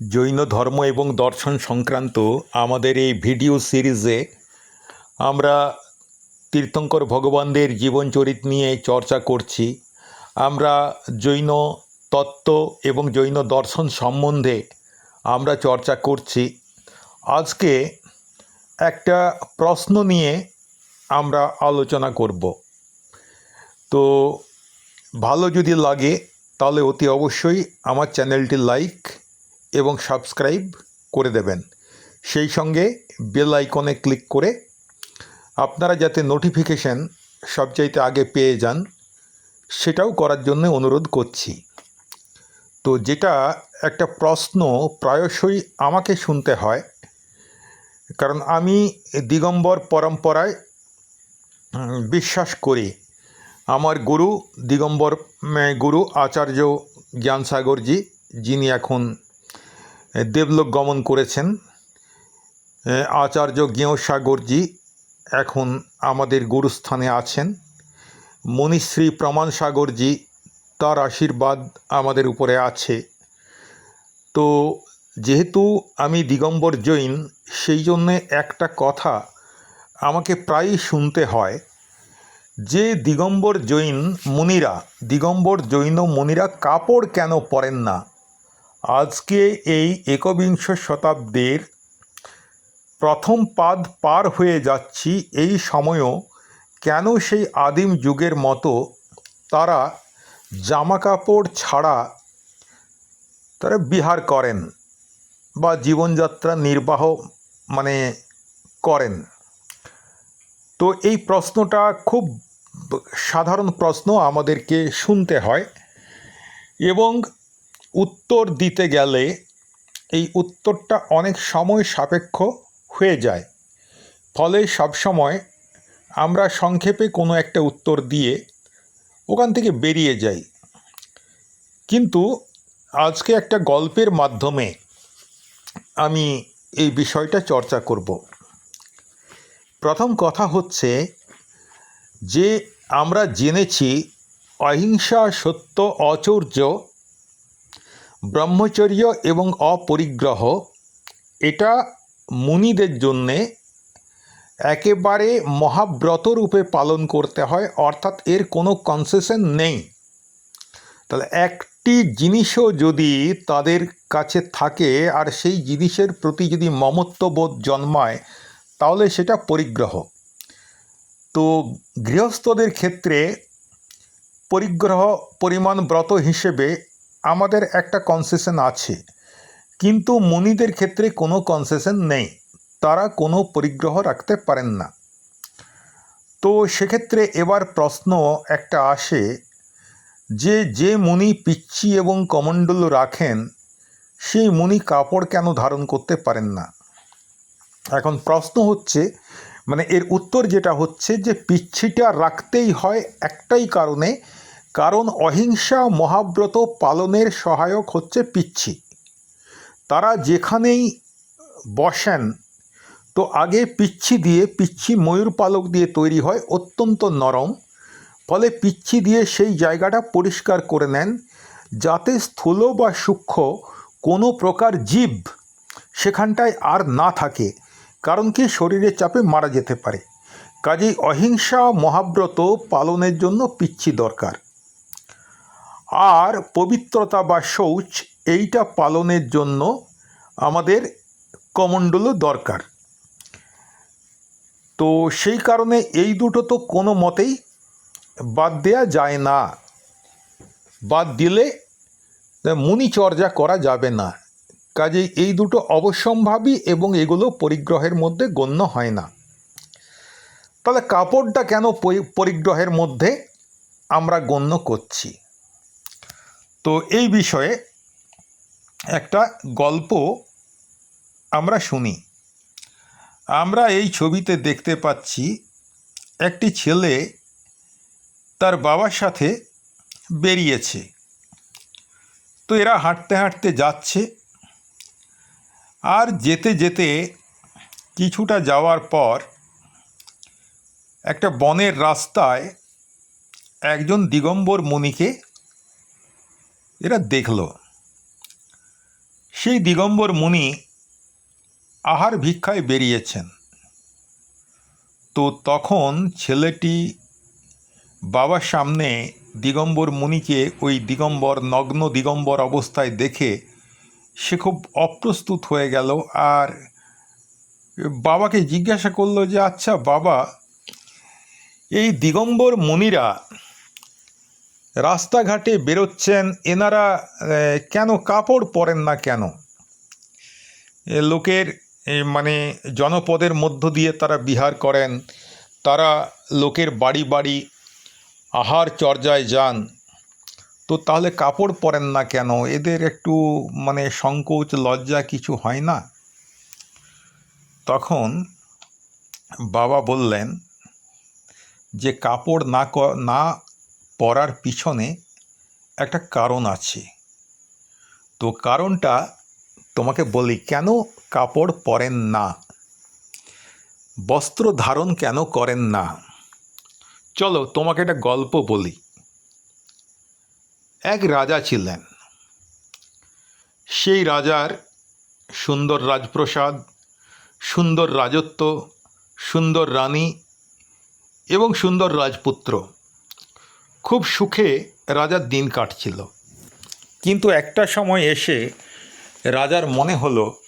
জৈন ধর্ম এবং দর্শন সংক্রান্ত আমাদের এই ভিডিও সিরিজে আমরা তীর্থঙ্কর ভগবানদের জীবনচরিত নিয়ে চর্চা করছি। আমরা জৈন তত্ত্ব এবং জৈন দর্শন সম্বন্ধে আমরা চর্চা করছি। আজকে একটা প্রশ্ন নিয়ে আমরা আলোচনা করব। তো ভালো যদি লাগে তাহলে অতি অবশ্যই আমার চ্যানেলটি লাইক এবং সাবস্ক্রাইব করে দেবেন। সেই সঙ্গে বেল আইকনে ক্লিক করে আপনারা যাতে নোটিফিকেশন সবচাইতে আগে পেয়ে যান, সেটাও করার জন্য অনুরোধ করছি। তো যেটা একটা প্রশ্ন প্রায়শই আমাকে শুনতে হয়, কারণ আমি দিগম্বর পরম্পরায় বিশ্বাস করি। আমার গুরু দিগম্বর গুরু আচার্য জ্ঞানসাগরজি, যিনি এখন দেবলোক গমন করেছেন। আচার্য জ্ঞেয়সাগরজি এখন আমাদের গুরুস্থানে আছেন। মনীশ্রী প্রমাণ সাগরজি তার আশীর্বাদ আমাদের উপরে আছে। তো যেহেতু আমি দিগম্বর জৈন, সেই জন্যে একটা কথা আমাকে প্রায়ই শুনতে হয় যে দিগম্বর জৈন মুনিরা, দিগম্বর জৈন মুনিরা কাপড় কেন পরেন না? আজকে এই একবিংশ শতাব্দীর প্রথম পাদ পার হয়ে যাচ্ছি এই সময়ও কেন সেই আদিম যুগের মতো তারা জামা কাপড় ছাড়া তারা বিহার করেন বা জীবনযাত্রা নির্বাহ মানে করেন? তো এই প্রশ্নটা খুব সাধারণ প্রশ্ন আমাদেরকে শুনতে হয় এবং উত্তর দিতে গেলে এই উত্তরটা অনেক সময় সাপেক্ষ হয়ে যায়। ফলে সবসময় আমরা সংক্ষেপে কোনো একটা উত্তর দিয়ে ওখান থেকে বেরিয়ে যাই। কিন্তু আজকে একটা গল্পের মাধ্যমে আমি এই বিষয়টা চর্চা করব। প্রথম কথা হচ্ছে যে আমরা জেনেছি অহিংসা সত্য অচৌর্য ব্রহ্মচর্য এবং অপরিগ্রহ, এটা মুনিদের জন্যে একেবারে মহাব্রত রূপে পালন করতে হয়, অর্থাৎ এর কোনো কনসেশন নেই। তাহলে একটি জিনিসও যদি তাদের কাছে থাকে, আর সেই জিনিসের প্রতি যদি মমত্ববোধ জন্মায়, তাহলে সেটা পরিগ্রহ। তো গৃহস্থদের ক্ষেত্রে পরিগ্রহ পরিমাণ ব্রত হিসেবে আমাদের একটা কনসেশন আছে। কিন্তু মুনিদের ক্ষেত্রে কোনো কনসেশন নেই। তারা কোনো পরিগ্রহ রাখতে পারেন না। তো সেক্ষেত্রে এবার প্রশ্ন একটা আসে যে যে মুনি পিচ্ছি এবং কমণ্ডল রাখেন, সেই মুনি কাপড় কেন ধারণ করতে পারেন না? এখন প্রশ্ন হচ্ছে মানে এর উত্তর যেটা হচ্ছে যে, পিচ্ছিটা রাখতেই হয় একটাই কারণে কারণ অহিংসা মহাব্রত পালনের সহায়ক হচ্ছে পিচ্ছি। তারা যেখানেই বসেন, তো আগে পিচ্ছি দিয়ে পিচ্ছি ময়ূর পালক দিয়ে তৈরি হয় অত্যন্ত নরম। ফলে পিচ্ছি দিয়ে সেই জায়গাটা পরিষ্কার করে নেন, যাতে স্থূল বা সূক্ষ্ম কোনো প্রকার জীব সেখানটায় আর না থাকে, কারণ কি শরীরের চাপে মারা যেতে পারে। কাজেই অহিংসা মহাব্রত পালনের জন্য পিচ্ছি দরকার। আর পবিত্রতা বা শৌচ এইটা পালনের জন্য আমাদের কমণ্ডলও দরকার। তো সেই কারণে এই দুটো তো কোনো মতেই বাদ দেয়া যায় না। বাদ দিলে মুনিচর্যা করা যাবে না। কাজে এই দুটো অবশ্যম্ভাবী এবং এগুলো পরিগ্রহের মধ্যে গণ্য হয় না। তাহলে কাপড়টা কেন পরি- পরিগ্রহের মধ্যে আমরা গণ্য করছি? তো এই বিষয়ে একটা গল্প আমরা শুনি। আমরা এই ছবিতে দেখতে পাচ্ছি একটি ছেলে তার বাবার সাথে বেরিয়েছে। তো এরা হাঁটতে হাঁটতে যাচ্ছে আর যেতে যেতে কিছুটা যাওয়ার পর একটা বনের রাস্তায় একজন দিগম্বর মুনিকে এরা দেখল। সেই দিগম্বর মুনি আহার ভিক্ষায় বেরিয়েছেন। তো তখন ছেলেটি বাবার সামনে দিগম্বর মুনিকে ওই দিগম্বর, নগ্ন দিগম্বর অবস্থায় দেখে সে খুব অপ্রস্তুত হয়ে গেল আর বাবাকে জিজ্ঞাসা করল যে আচ্ছা বাবা, এই দিগম্বর মুনিরা রাস্তাঘাটে বেরোচ্ছেন, এনারা কেন কাপড় পরেন না কেন? লোকের মানে জনপদের মধ্য দিয়ে তারা বিহার করেন, তারা লোকের বাড়ি বাড়ি আহার চর্যায় যান। তো তাহলে কাপড় পরেন না কেন? এদের একটু মানে সংকোচ, লজ্জা কিছু হয় না? তখন বাবা বললেন যে, কাপড় না না পরার পিছনে একটা কারণ আছে। তো কারণটা তোমাকে বলি, কেন কাপড় পরেন না? বস্ত্র ধারণ কেন করেন না? চলো তোমাকে একটা গল্প বলি। এক রাজা ছিলেন। সেই রাজার সুন্দর রাজপ্রসাদ, সুন্দর রাজত্ব, সুন্দর রানী এবং সুন্দর রাজপুত্র। খুব সুখে রাজার দিন কাটছিল। কিন্তু একটা সময় এসে রাজার মনে হলো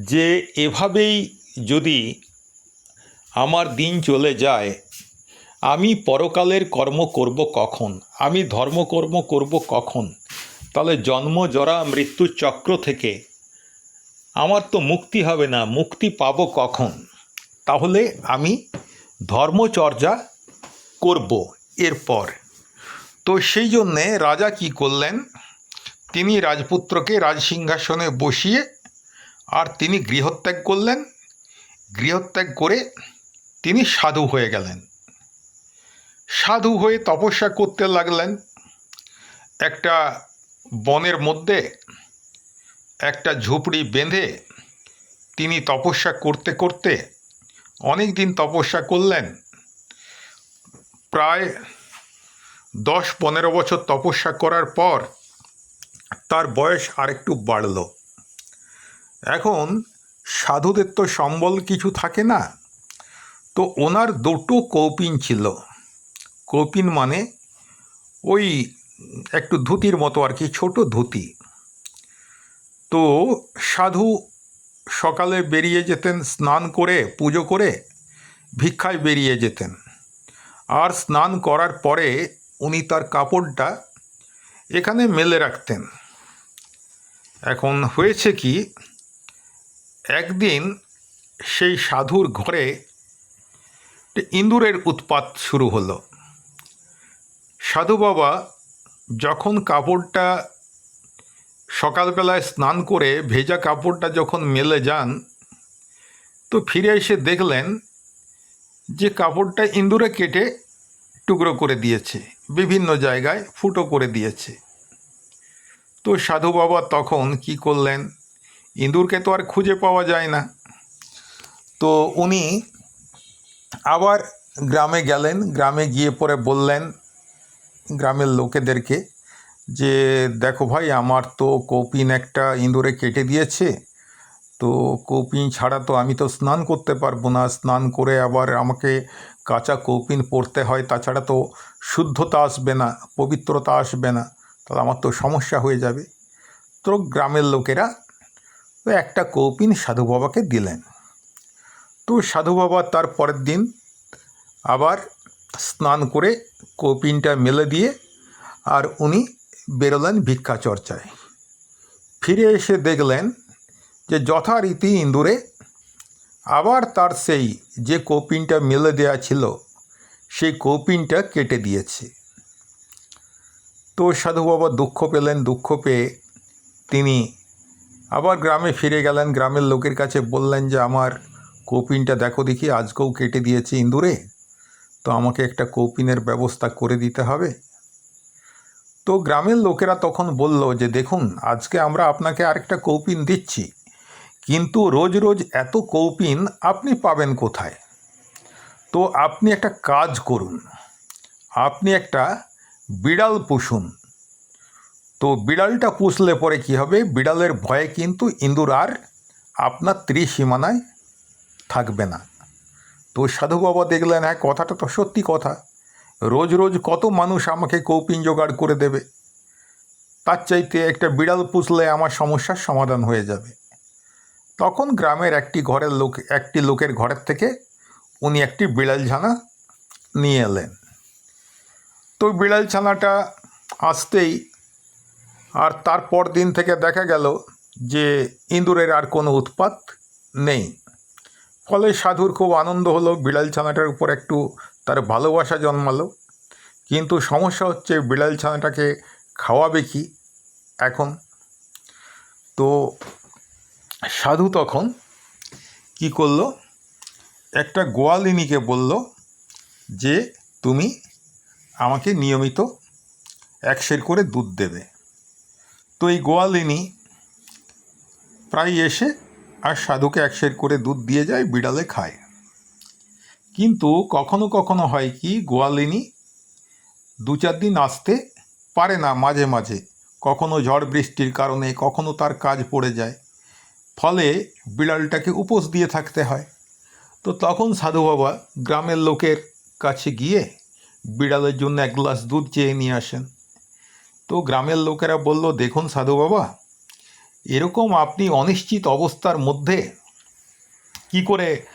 যে এভাবেই যদি আমার দিন চলে যায়, আমি পরকালের কর্ম করব কখন? আমি ধর্মকর্ম করব কখন? তাহলে জন্ম, জরা মৃত্যুর চক্র থেকে আমার তো মুক্তি হবে না, মুক্তি পাব কখন? তাহলে আমি ধর্মচর্যা করব এরপর। তো সেই জন্যে রাজা কি করলেন? তিনি রাজপুত্রকে রাজসিংহাসনে বসিয়ে আর তিনি গৃহত্যাগ করলেন। গৃহত্যাগ করে তিনি সাধু হয়ে গেলেন। সাধু হয়ে তপস্যা করতে লাগলেন। একটা বনের মধ্যে একটা ঝুপড়ি বেঁধে তিনি তপস্যা করতে করতে অনেক দিন তপস্যা করলেন। প্রায় দশ পনেরো বছর তপস্যা করার পর তার বয়স আরেকটু বাড়ল। এখন সাধুদের তো সম্বল কিছু থাকে না। তো ওনার দুটো কৌপিন ছিল। কৌপিন মানে ওই একটু ধুতির মতো আর কি, ছোট ধুতি। তো সাধু সকালে বেরিয়ে যেতেন, স্নান করে, পুজো করে, ভিক্ষায় বেরিয়ে যেতেন। আর স্নান করার পরে উনি তার কাপড়টা এখানে মেলে রাখতেন। এখন হয়েছে কি, একদিন সেই সাধুর ঘরে ইঁদুরের উৎপাত শুরু হলো। সাধু বাবা যখন কাপড়টা সকালবেলায় স্নান করে ভেজা কাপড়টা যখন মেলে যান, তো ফিরে এসে দেখলেন যে কাপড়টা ইঁদুরে কেটে টুকরো করে দিয়েছে, বিভিন্ন জায়গায় ফুটো করে দিয়েছে। তো সাধু বাবা তখন কি করলেন? ইঁদুরকে তো আর খুঁজে পাওয়া যায় না। তো উনি আবার গ্রামে গেলেন, গ্রামে গিয়ে পরে বললেন গ্রামের লোকেদেরকে যে, দেখো ভাই, আমার তো কৌপিন একটা ইঁদুরে কেটে দিয়েছে তো কৌপিন ছাড়া তো আমি তো স্নান করতে পারব না। স্নান করে আবার আমাকে কাঁচা কৌপিন পরতে হয়, তাছাড়া তো শুদ্ধতা আসবে না, পবিত্রতা আসবে না। তাহলে আমার তো সমস্যা হয়ে যাবে। তো গ্রামের লোকেরা একটা কৌপিন সাধু বাবাকে দিলেন। তো সাধু বাবা তার পরের দিন আবার স্নান করে কৌপিনটা মেলে দিয়ে আর উনি বেরোলেন ভিক্ষা চর্চায়। ফিরে এসে দেখলেন যে যথারীতি ইন্দুরে আবার তার সেই যে কৌপিনটা মেলে দেওয়া ছিল, সেই কৌপিনটা কেটে দিয়েছে। তো সাধু বাবা দুঃখ পেলেন, দুঃখ পেয়ে তিনি আবার গ্রামে ফিরে গেলেন। গ্রামের লোকের কাছে বললেন যে, আমার কৌপিনটা দেখো দেখি, আজকেও কেটে দিয়েছে ইন্দুরে। তো আমাকে একটা কৌপিনের ব্যবস্থা করে দিতে হবে। তো গ্রামের লোকেরা তখন বলল যে, দেখুন, আজকে আমরা আপনাকে আরেকটা কৌপিন দিচ্ছি। কিন্তু রোজ রোজ এত কৌপিন আপনি পাবেন কোথায়? তো আপনি একটা কাজ করুন। আপনি একটা বিড়াল পুষুন। তো বিড়ালটা পুষলে পরে কি হবে? বিড়ালের ভয়ে কিন্তু ইঁদুর আর আপনার ত্রিসীমানায় থাকবে না। তো সাধু বাবা দেখলেন হ্যাঁ কথাটা তো সত্যি কথা। রোজ রোজ কত মানুষ আমাকে কৌপিন জোগাড় করে দেবে। তার চাইতে একটা বিড়াল পুষলে আমার সমস্যার সমাধান হয়ে যাবে। তখন গ্রামের একটি ঘরের লোক, একটি লোকের ঘরের থেকে উনি একটি বিড়াল ছানা নিয়ে এলেন। তো বিড়াল ছানাটা আসতেই আর তারপর দিন থেকে দেখা গেল যে ইঁদুরের আর কোনো উৎপাত নেই। ফলে সাধুর খুব আনন্দ হলো, বিড়াল ছানাটার উপর একটু তার ভালোবাসা জন্মালো। কিন্তু সমস্যা হচ্ছে বিড়াল ছানাটাকে খাওয়াবে কি এখন? তো সাধু তখন কি করল? একটা গোয়ালিনীকে বলল যে, তুমি আমাকে নিয়মিত এক সের করে দুধ দেবে। তো এই গোয়ালিনী প্রায় এসে আর সাধুকে এক সের করে দুধ দিয়ে যায়, বিড়ালে খায়। কিন্তু কখনো কখনো হয় কি গোয়ালিনী দু চার দিন আসতে পারে না মাঝে মাঝে। কখনো ঝড় বৃষ্টির কারণে, কখনো তার কাজ পড়ে যায়। ফলে বিড়ালটাকে উপোস দিয়ে থাকতে হয়। তো তখন সাধু বাবা গ্রামের লোকের কাছে গিয়ে বিড়ালের জন্য এক গ্লাস দুধ চেয়ে নিয়ে আসেন। তো গ্রামের লোকেরা বলল, দেখুন সাধু বাবা, এরকম আপনি অনিশ্চিত অবস্থার মধ্যে কি করে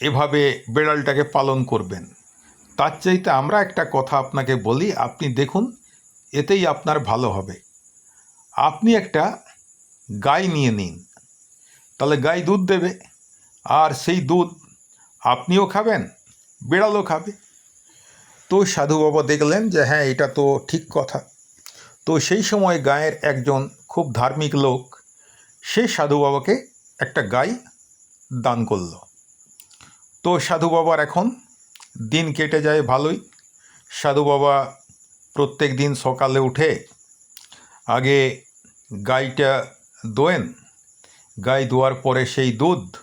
এভাবে বিড়ালটাকে পালন করবেন? তার চাইতে আমরা একটা কথা আপনাকে বলি, আপনি দেখুন, এতেই আপনার ভালো হবে। আপনি একটা গাই নিয়ে নিন। তাহলে গাই দুধ দেবে। আর সেই দুধ আপনিও খাবেন, বিড়ালও খাবে। তো সাধু বাবা দেখলেন যে হ্যাঁ এটা তো ঠিক কথা। তো সেই সময় গায়ের একজন খুব ধার্মিক লোক, সে সাধু বাবাকে একটা গাই দান করল। তো সাধু বাবার এখন দিন কেটে যায় ভালোই। সাধু বাবা প্রত্যেক দিন সকালে উঠে আগে গাইটা দোয়েন গাই দোয়ার পরে সেই দুধ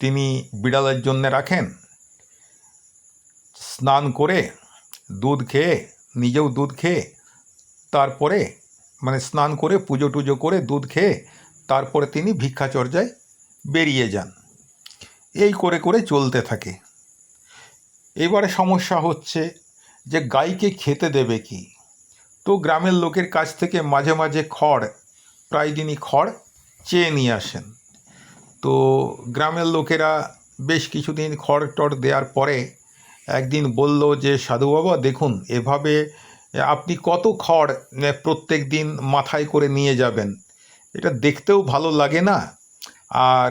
তিনি বিড়ালের জন্য রাখেন। স্নান করে দুধ খেয়ে, নিজেও দুধ খেয়ে, তারপরে মানে স্নান করে পুজো টুজো করে দুধ খেয়ে, তারপরে তিনি ভিক্ষাচর্যায় বেরিয়ে যান। এই করে করে চলতে থাকে। এবারে সমস্যা হচ্ছে যে গাইকে খেতে দেবে কি? তো গ্রামের লোকের কাছ থেকে মাঝে মাঝে খড়, প্রায় দিনই খড় চেয়ে নিয়ে আসেন। তো গ্রামের লোকেরা বেশ কিছুদিন খড় টড় দেওয়ার পরে একদিন বলল যে সাধু বাবা দেখুন, এভাবে আপনি কত খড় প্রত্যেক দিন মাথায় করে নিয়ে যাবেন। এটা দেখতেও ভালো লাগে না। আর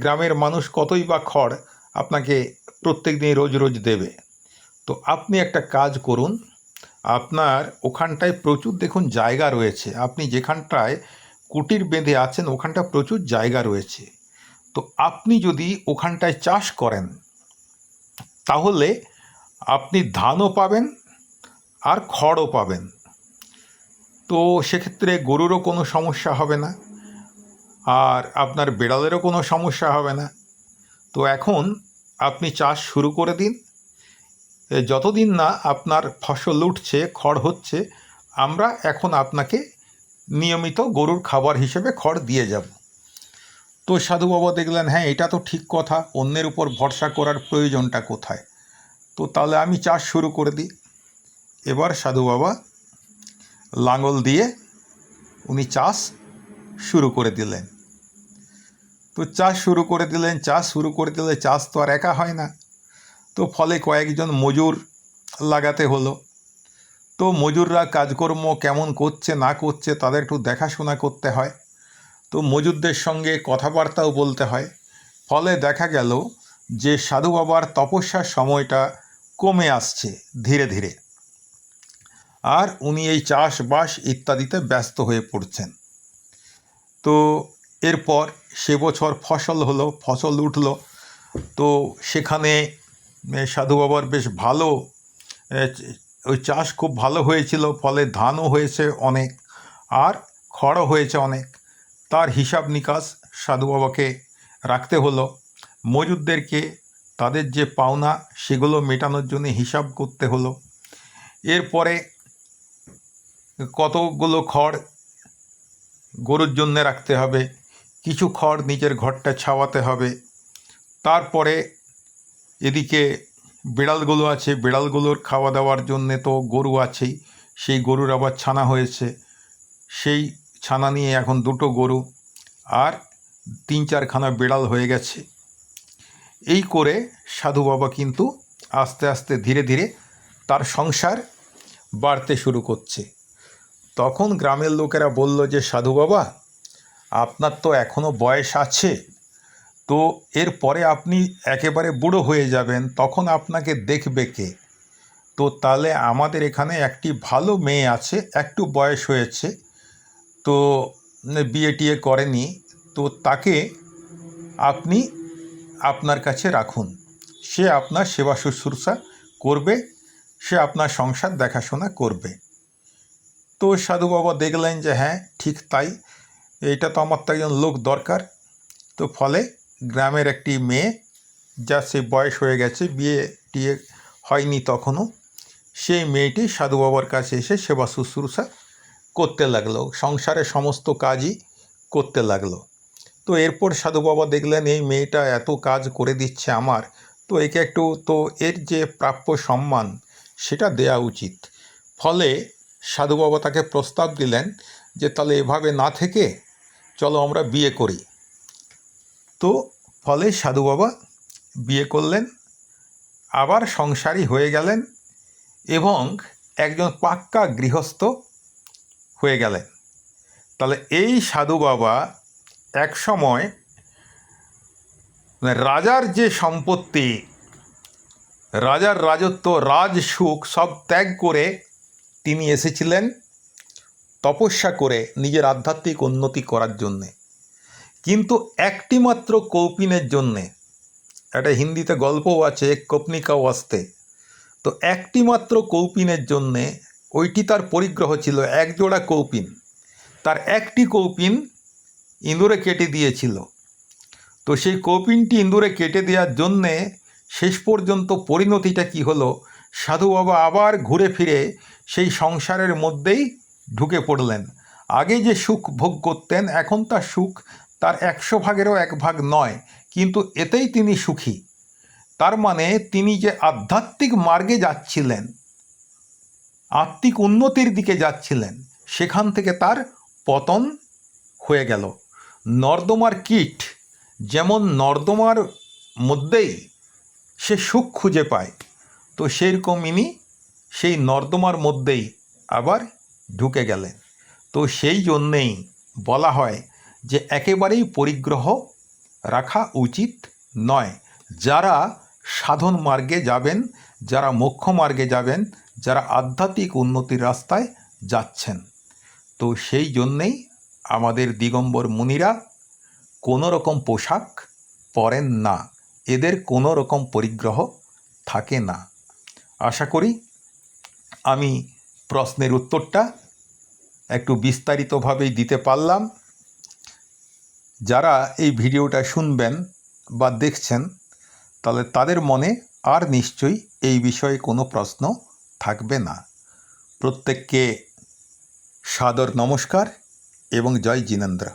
গ্রামের মানুষ কতই বা খড় আপনাকে প্রত্যেক দিন রোজ রোজ দেবে। তো আপনি একটা কাজ করুন। আপনার ওখানটায় প্রচুর দেখুন জায়গা রয়েছে। আপনি যেখানটায় কুটির বেঁধে আছেন, ওখানটা প্রচুর জায়গা রয়েছে। তো আপনি যদি ওখানটায় চাষ করেন, তাহলে আপনি ধানও পাবেন আর খড়ও পাবেন। তো সেক্ষেত্রে গরুরও কোনো সমস্যা হবে না, আর আপনার বেড়ালেরও কোনো সমস্যা হবে না। তো এখন আপনি চাষ শুরু করে দিন। যতদিন না আপনার ফসল উঠছে, খড় হচ্ছে, আমরা এখন আপনাকে নিয়মিত গরুর খাবার হিসেবে খড় দিয়ে যাব। তো সাধু বাবা দেখলেন হ্যাঁ এটা তো ঠিক কথা, অন্যের উপর ভরসা করার প্রয়োজনটা কোথায়? তো তাহলে আমি চাষ শুরু করে দিই। এবার সাধু বাবা লাঙল দিয়ে উনি চাষ শুরু করে দিলেন। তো চাষ শুরু করে দিলেন, চাষ শুরু করে দিলে চাষ তো আর একা হয় না। তো ফলে কয়েকজন মজুর লাগাতে হলো। তো মজুররা কাজকর্ম কেমন করছে, না করছে, তাদের একটু দেখাশোনা করতে হয়। তো মজুরদের সঙ্গে কথাবার্তাও বলতে হয়। ফলে দেখা গেল যে সাধু বাবার তপস্যার সময়টা কমে আসছে ধীরে ধীরে। আর উনি এই চাষবাস ইত্যাদিতে ব্যস্ত হয়ে পড়ছেন। তো এরপর সে বছর ফসল হলো, ফসল উঠল। তো সেখানে সাধু বাবার বেশ ভালো ওই চাষ খুব ভালো হয়েছিল, ফলে ধানও হয়েছে অনেক আর খড়ও হয়েছে অনেক। তার হিসাব নিকাশ সাধু বাবাকে রাখতে হলো। মজুরদেরকে তাদের যে পাওনা, সেগুলো মেটানোর জন্য হিসাব করতে হলো। এরপরে কতগুলো খড় গরুর জন্যে রাখতে হবে, কিছু খড় নিজের ঘরটা ছাওয়াতে হবে। তারপরে এদিকে বিড়ালগুলো আছে, বিড়ালগুলোর খাওয়া দাওয়ার জন্যে তো গরু আছেই। সেই গরুর আবার ছানা হয়েছে। সেই ছানা নিয়ে এখন দুটো গরু আর তিন চারখানা বিড়াল হয়ে গেছে। এই করে সাধু বাবা কিন্তু আস্তে আস্তে ধীরে ধীরে তার সংসার বাড়তে শুরু করছে। তখন গ্রামের লোকেরা বলল যে, সাধু বাবা, আপনার তো এখনও বয়স আছে তো এরপরে আপনি একেবারে বুড়ো হয়ে যাবেন, তখন আপনাকে দেখবে কে? তো তাহলে আমাদের এখানে একটি ভালো মেয়ে আছে, একটু বয়স হয়েছে, তো বিয়ে টিয়ে করেনি, তো তাকে আপনি আপনার কাছে রাখুন। সে আপনার সেবা শুশ্রূষা করবে, সে আপনার সংসার দেখাশোনা করবে। তো সাধু বাবা দেখলেন যে হ্যাঁ ঠিক তাই, এটা তো আমার তো একজন লোক দরকার। তো ফলে গ্রামের একটি মেয়ে, যা সে বয়স হয়ে গেছে, বিয়ে টিয়ে হয়নি তখনও। সেই মেয়েটি সাধু বাবার কাছে এসে সেবা শুশ্রূষা করতে লাগল। সংসারের সমস্ত কাজই করতে লাগল। তো এরপর সাধু বাবা দেখলেন, এই মেয়েটা এত কাজ করে দিচ্ছে আমার। তো একে একটু তো এর যে প্রাপ্য সম্মান, সেটা দেয়া উচিত। ফলে সাধু বাবা তাকে প্রস্তাব দিলেন যে, তাহলে এভাবে না থেকে চলো আমরা বিয়ে করি। তো ফলে সাধু বাবা বিয়ে করলেন, আবার সংসারী হয়ে গেলেন এবং একজন পাক্কা গৃহস্থ হয়ে গেলেন। তাহলে এই সাধু বাবা এক সময় রাজার যে সম্পত্তি, রাজার রাজত্ব রাজসুখ সব ত্যাগ করে তিনি এসেছিলেন তপস্যা করে নিজের আধ্যাত্মিক উন্নতি করার জন্যে। কিন্তু একটি মাত্র কৌপিনের জন্যে, একটা হিন্দিতে গল্পও আছে এক কপনিকাও আসতে, তো একটি মাত্র কৌপিনের জন্যে ওইটি তার পরিগ্রহ ছিল এক জোড়া কৌপিন। তার একটি কৌপিন ইঁদুরে কেটে দিয়েছিল। তো সেই কৌপিনটি ইঁদুরে কেটে দেওয়ার জন্যে শেষ পর্যন্ত পরিণতিটা কি হলো, সাধু বাবা আবার ঘুরে ফিরে সেই সংসারের মধ্যেই ঢুকে পড়লেন। আগে যে সুখ ভোগ করতেন, এখন তার সুখ তার একশো ভাগেরও এক ভাগ নয়, কিন্তু এতেই তিনি সুখী। তার মানে তিনি যে আধ্যাত্মিক মার্গে যাচ্ছিলেন, আত্মিক উন্নতির দিকে যাচ্ছিলেন, সেখান থেকে তার পতন হয়ে গেল। নর্দমার কীট যেমন নর্দমার মধ্যেই সে সুখ খুঁজে পায়, তো সেইরকম ইনি সেই নর্দমার মধ্যেই আবার ঢুকে গেলেন। তো সেই জন্যেই বলা হয় যে একেবারেই পরিগ্রহ রাখা উচিত নয়। যারা সাধন মার্গে যাবেন, যারা মোক্ষ মার্গে যাবেন, যারা আধ্যাত্মিক উন্নতির রাস্তায় যাচ্ছেন। তো সেই জন্যেই আমাদের দিগম্বর মুনিরা কোনো রকম পোশাক পরেন না। এদের কোনো রকম পরিগ্রহ থাকে না। আশা করি আমি প্রশ্নের উত্তরটা একটু বিস্তারিতভাবেই দিতে পারলাম। যারা এই ভিডিওটা শুনবেন বা দেখছেন, তাহলে তাদের মনে আর নিশ্চয়ই এই বিষয়ে কোনো প্রশ্ন থাকবে না। প্রত্যেককে সাদর নমস্কার এবং জয় জিনেন্দ্র।